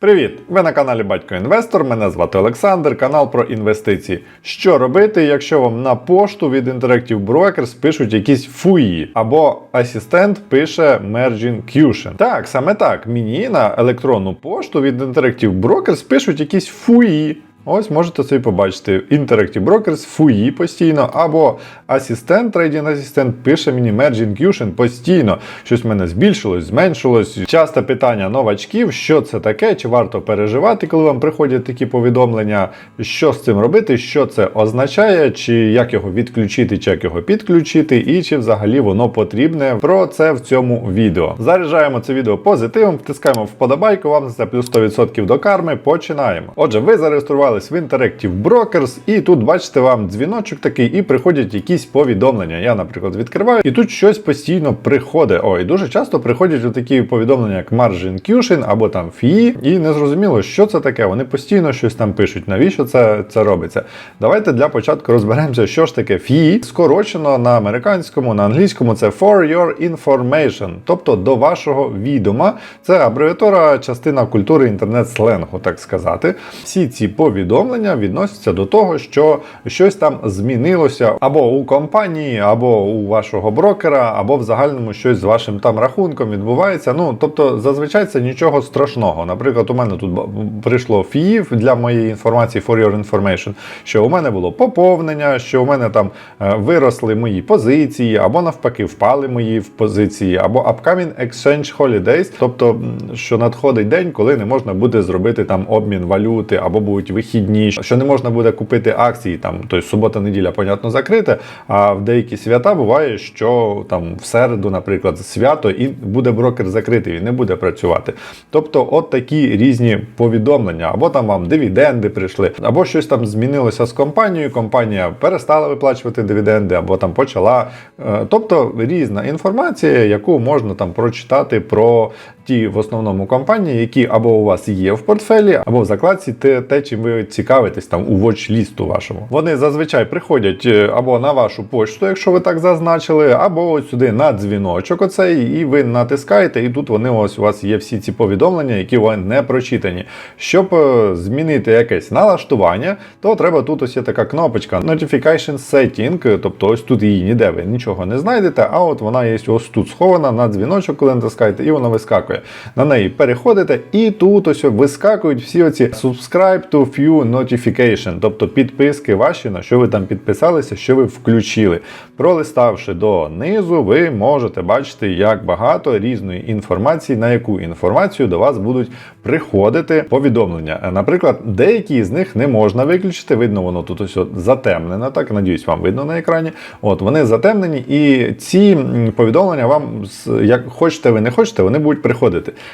Привіт! Ви на каналі Батько Інвестор. Мене звати Олександр, канал про інвестиції. Що робити, якщо вам на пошту від Interactive Brokers пишуть якісь фуї, або асистент пише Merging Cution? Так, саме так. Мені на електронну пошту від Interactive Brokers пишуть якісь фуї. Ось можете собі побачити Interactive Brokers, фуї постійно, або асистент, трейдинг асистент пише мені Merging Cushion постійно. Щось в мене збільшилось, зменшилось. Часто питання новачків, що це таке, чи варто переживати, коли вам приходять такі повідомлення, що з цим робити, що це означає, чи як його відключити, чи як його підключити, і чи взагалі воно потрібне. Про це в цьому відео. Заряджаємо це відео позитивом, втискаємо вподобайку, вам за це плюс 100% до карми. Починаємо. Отже, ви зареєструвались в Interactive Brokers, і тут бачите вам дзвіночок такий, і приходять якісь повідомлення. Я, наприклад, відкриваю, і тут щось постійно приходить. Ой, дуже часто приходять такі повідомлення, як Margin Cushion або там FII, і не зрозуміло, що це таке. Вони постійно щось там пишуть. Навіщо це, це робиться? Давайте для початку розберемося, що ж таке FII. Скорочено на американському, на англійському це For Your Information, тобто до вашого відома. Це абревіатура, частина культури інтернет-сленгу, так сказати. Всі ці повідомлення відносяться до того, що щось там змінилося або у компанії, або у вашого брокера, або в загальному щось з вашим там рахунком відбувається. Ну тобто, зазвичай це нічого страшного. Наприклад, у мене тут прийшло ФІІВ для моєї інформації for your information, що у мене було поповнення, що у мене там е, виросли мої позиції, або навпаки впали мої в позиції, або upcoming exchange holidays, тобто що надходить день, коли не можна буде зробити там обмін валюти, або будуть вихідні, що не можна буде купити акції, там тобто субота, неділя, понятно, закрите. А в деякі свята буває, що там в середу, наприклад, свято, і буде брокер закритий, він не буде працювати. Тобто, от такі різні повідомлення, або там вам дивіденди прийшли, або щось там змінилося з компанією. Компанія перестала виплачувати дивіденди, або там почала. Е, Тобто різна інформація, яку можна там прочитати про ті в основному компанії, які або у вас є в портфелі, або в закладці те, те чим ви цікавитесь там у watch-лісту вашому. Вони зазвичай приходять е, або на вашу почту, якщо ви так зазначили, або ось сюди на дзвіночок оцей, і ви натискаєте, і тут вони ось у вас є всі ці повідомлення, які вас не прочитані. Щоб е, змінити якесь налаштування, то треба тут ось є така кнопочка Notification Setting, тобто ось тут її ніде ви нічого не знайдете, а от вона є ось тут схована на дзвіночок, коли натискаєте, і вона вискакує. На неї переходите, і тут ось вискакують всі оці Subscribe to Few Notification, тобто підписки ваші, на що ви там підписалися, що ви включили. Пролиставши донизу, ви можете бачити, як багато різної інформації, на яку інформацію до вас будуть приходити повідомлення. Наприклад, деякі з них не можна виключити. Видно, воно тут ось затемнено. Так, надіюсь, вам видно на екрані. От вони затемнені, і ці повідомлення вам, як хочете ви не хочете, вони будуть приходити.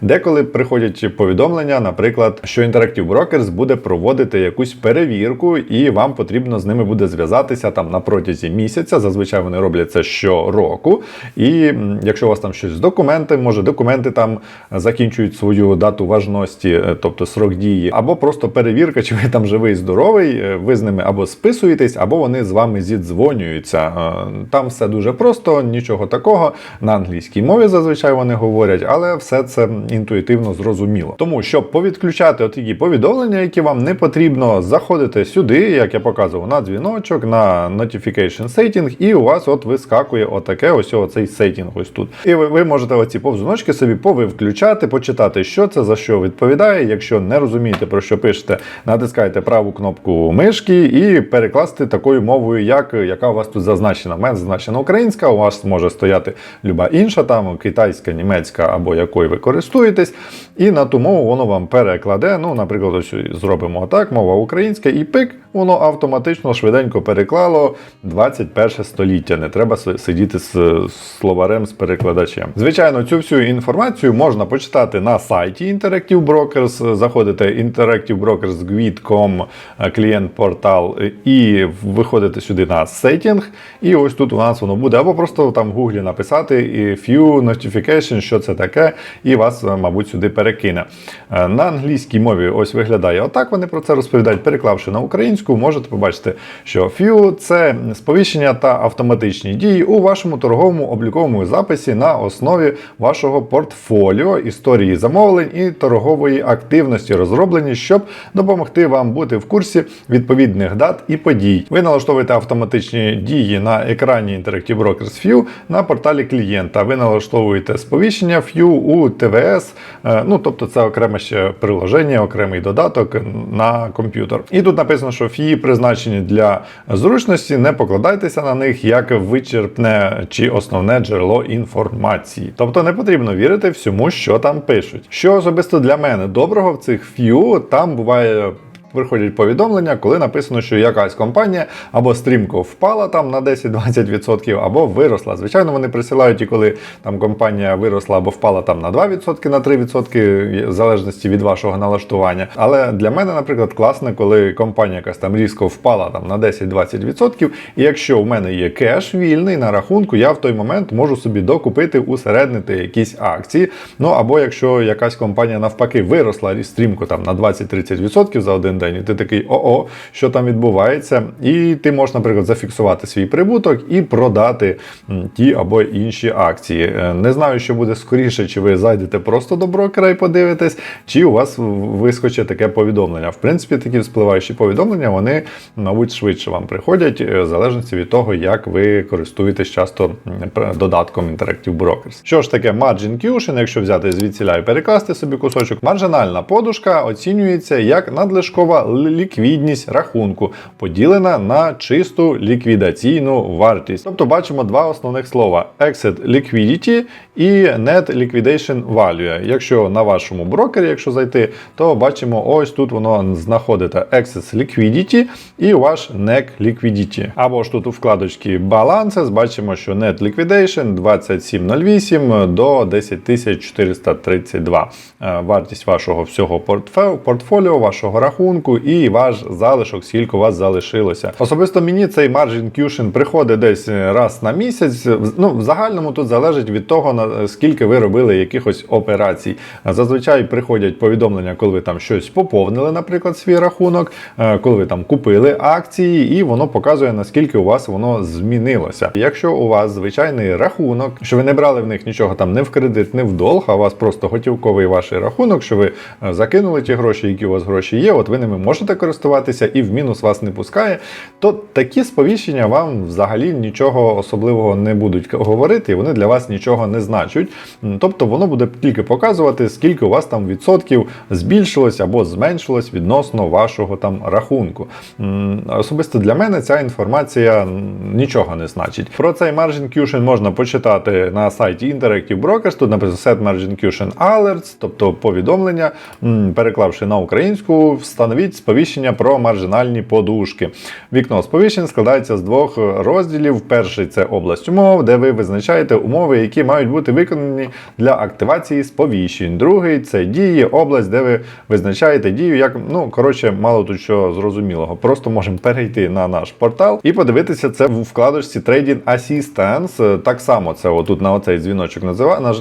Деколи приходять повідомлення, наприклад, що Interactive Brokers буде проводити якусь перевірку, і вам потрібно з ними буде зв'язатися там на протязі місяця. Зазвичай вони роблять це щороку. І якщо у вас там щось з документами, може документи там закінчують свою дату важності, е, тобто срок дії, або просто перевірка, чи ви там живий, здоровий, е, ви з ними або списуєтесь, або вони з вами зідзвонюються. Е, Там все дуже просто, нічого такого. На англійській мові зазвичай вони говорять, але все це інтуїтивно зрозуміло. Тому, щоб повідключати такі повідомлення, які вам не потрібно, заходите сюди, як я показував, на дзвіночок, на Notification Setting, і у вас от вискакує отаке ось оцей сеттінг ось тут. І ви, ви можете оці повзуночки собі повивключати, почитати, що це за що відповідає. Якщо не розумієте, про що пишете, натискайте праву кнопку мишки і перекласти такою мовою, як яка у вас тут зазначена. У мене зазначена українська, у вас може стояти люба інша, там китайська, німецька або якою ви користуєтесь. І на ту мову воно вам перекладе. Ну, наприклад, ось зробимо отак, мова українська, і пик, воно автоматично швиденько переклало 21 століття. Не треба сидіти з словарем з перекладачем. Звичайно, цю всю інформацію можна почитати на сайті Interactive Brokers. Заходите interactivebrokers.gvid.com, е, клієнт-портал, е, і виходите сюди на сеттінг. І ось тут у нас воно буде, або просто там в гуглі написати і few notification, що це таке. І вас, е, мабуть, сюди перекине. Е, На англійській мові ось виглядає отак. Вони про це розповідають. Переклавши на українську, можете побачити, що FIU – це сповіщення та автоматичні дії у вашому торговому обліковому записі на основі вашого портфоліо, історії замовлень і торгової активності, розроблені, щоб допомогти вам бути в курсі відповідних дат і подій. Ви налаштовуєте автоматичні дії на екрані Interactive Brokers FIU на порталі клієнта. Ви налаштовуєте сповіщення FIU у ТВС, е, ну тобто це окреме ще приложення, окремий додаток на комп'ютер. І тут написано, що фії призначені для зручності, не покладайтеся на них як вичерпне чи основне джерело інформації. Тобто не потрібно вірити всьому, що там пишуть. Що особисто для мене доброго в цих FIU, там буває. Приходять повідомлення, коли написано, що якась компанія або стрімко впала там на 10-20%, або виросла. Звичайно, вони присилають і коли там компанія виросла або впала там на 2%, на 3%, в залежності від вашого налаштування. Але для мене, наприклад, класно, коли компанія якась там різко впала там на 10-20%, і якщо в мене є кеш вільний на рахунку, я в той момент можу собі докупити, усереднити якісь акції. Ну або якщо якась компанія навпаки виросла стрімко там на 20-30% за один день, і ти такий о-о, що там відбувається, і ти можеш, наприклад, зафіксувати свій прибуток і продати ті або інші акції. Е, Не знаю, що буде скоріше, чи ви зайдете просто до брокера і подивитесь, чи у вас вискочить таке повідомлення. В принципі, такі спливаючі повідомлення, вони, мабуть, швидше вам приходять, е, в залежності від того, як ви користуєтесь часто додатком Interactive Brokers. Що ж таке Margin Cushion, якщо взяти звідсіля і перекласти собі кусочок, маржинальна подушка оцінюється як надлишкова л- ліквідність рахунку, поділена на чисту ліквідаційну вартість. Тобто бачимо два основних слова: Exit Liquidity і Net Liquidation Value. Якщо на вашому брокері, якщо зайти, то бачимо ось тут воно знаходите Excess Liquidity і ваш NEC Liquidity. Або ж тут у вкладочці Balances бачимо, що Net Liquidation 2708 до 10432. Е, Вартість вашого всього портфоліо, вашого рахунку і ваш залишок, скільки у вас залишилося. Особисто мені цей Margin Cushion приходить десь раз на місяць. Ну, в загальному тут залежить від того, на скільки ви робили якихось операцій. Зазвичай приходять повідомлення, коли ви там щось поповнили, наприклад, свій рахунок, е, коли ви там купили акції, і воно показує, наскільки у вас воно змінилося. Якщо у вас звичайний рахунок, що ви не брали в них нічого там не в кредит, не в долг, а у вас просто готівковий ваш рахунок, що ви е, закинули ті гроші, які у вас гроші є, от ви ними можете користуватися і в мінус вас не пускає, то такі сповіщення вам взагалі нічого особливого не будуть говорити, і вони для вас нічого не значать. Тобто воно буде тільки показувати, скільки у вас там відсотків збільшилось або зменшилось відносно вашого там рахунку. Особисто для мене ця інформація нічого не значить. Про цей Margin Cushion можна почитати на сайті Interactive Brokers. Тут написано Set Margin Cushion Alerts, тобто повідомлення, переклавши на українську, встановіть сповіщення про маржинальні подушки. Вікно сповіщень складається з двох розділів. Перший це область умов, де ви визначаєте умови, які мають бути виконані для активації сповіщень. Другий це дії, область, де ви визначаєте дію, як ну коротше, мало тут що зрозумілого. Просто можемо перейти на наш портал і подивитися це в вкладочці Trading Assistance. Так само це отут на оцей дзвіночок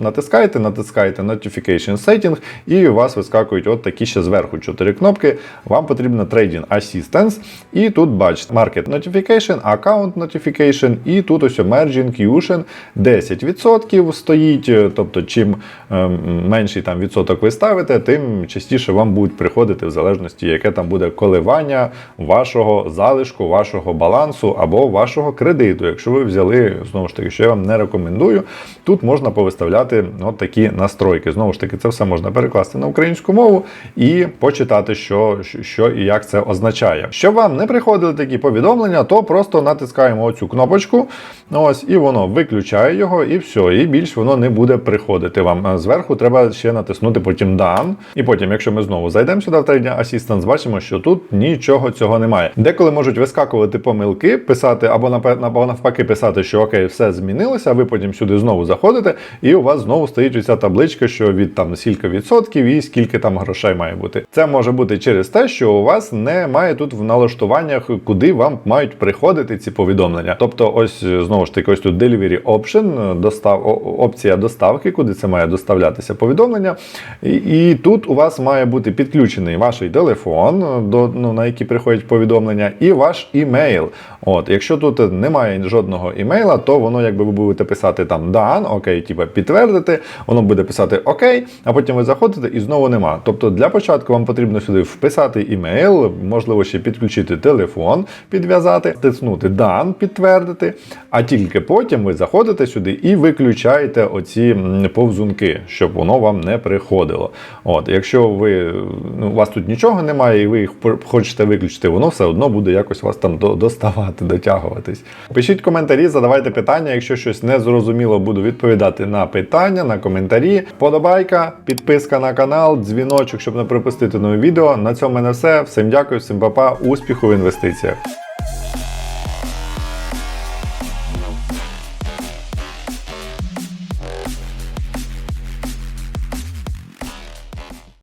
натискаєте, натискаєте Notification Setting, і у вас вискакують от такі ще зверху чотири кнопки. Вам потрібно Trading Assistance, і тут бачите Market Notification, Account Notification, і тут ось Margin Cushion 10% стоїть. Тобто, чим ем, менший там відсоток ви ставите, тим частіше вам будуть приходити в залежності, яке там буде коливання вашого залишку, вашого балансу або вашого кредиту. Якщо ви взяли, знову ж таки, що я вам не рекомендую, тут можна повиставляти от такі настройки. Знову ж таки, це все можна перекласти на українську мову і почитати, що, що- і як це означає. Щоб вам не приходили такі повідомлення, то просто натискаємо оцю кнопочку, ось, і воно виключає його, і все, і більш воно не буде приходити вам. Е, Зверху треба ще натиснути потім Done. І потім, якщо ми знову зайдемо сюди в Trading Assistance, бачимо, що тут нічого цього немає. Деколи можуть вискакувати помилки, писати або навпаки писати, що окей, все змінилося, ви потім сюди знову заходите, і у вас знову стоїть оця табличка, що від там скільки відсотків і скільки там грошей має бути. Це може бути через те, що у вас немає тут в налаштуваннях, куди вам мають приходити ці повідомлення. Тобто, ось е, знову ж таки, ось тут Delivery Option, е, достав, опція доставки, куди це має доставлятися повідомлення. І, і тут у вас має бути підключений ваш телефон, е, до, ну, на який приходять повідомлення, і ваш імейл. От, якщо тут немає жодного імейла, то воно якби ви будете писати там дан, окей, типа підтвердити, воно буде писати окей, а потім ви заходите і знову нема. Тобто для початку вам потрібно сюди вписати імейл, можливо, ще підключити телефон, підв'язати, тиснути дан, підтвердити, а тільки потім ви заходите сюди і виключаєте оці повзунки, щоб воно вам не приходило. От, якщо ви ну, у вас тут нічого немає, і ви їх хочете виключити, воно все одно буде якось вас там доставати, дотягуватись. Пишіть коментарі, задавайте питання. Якщо щось не зрозуміло, буду відповідати на питання, на коментарі. Подобайка, підписка на канал, дзвіночок, щоб не пропустити нові відео. На цьому мене все. Всім дякую, всім папа, успіху в інвестиціях.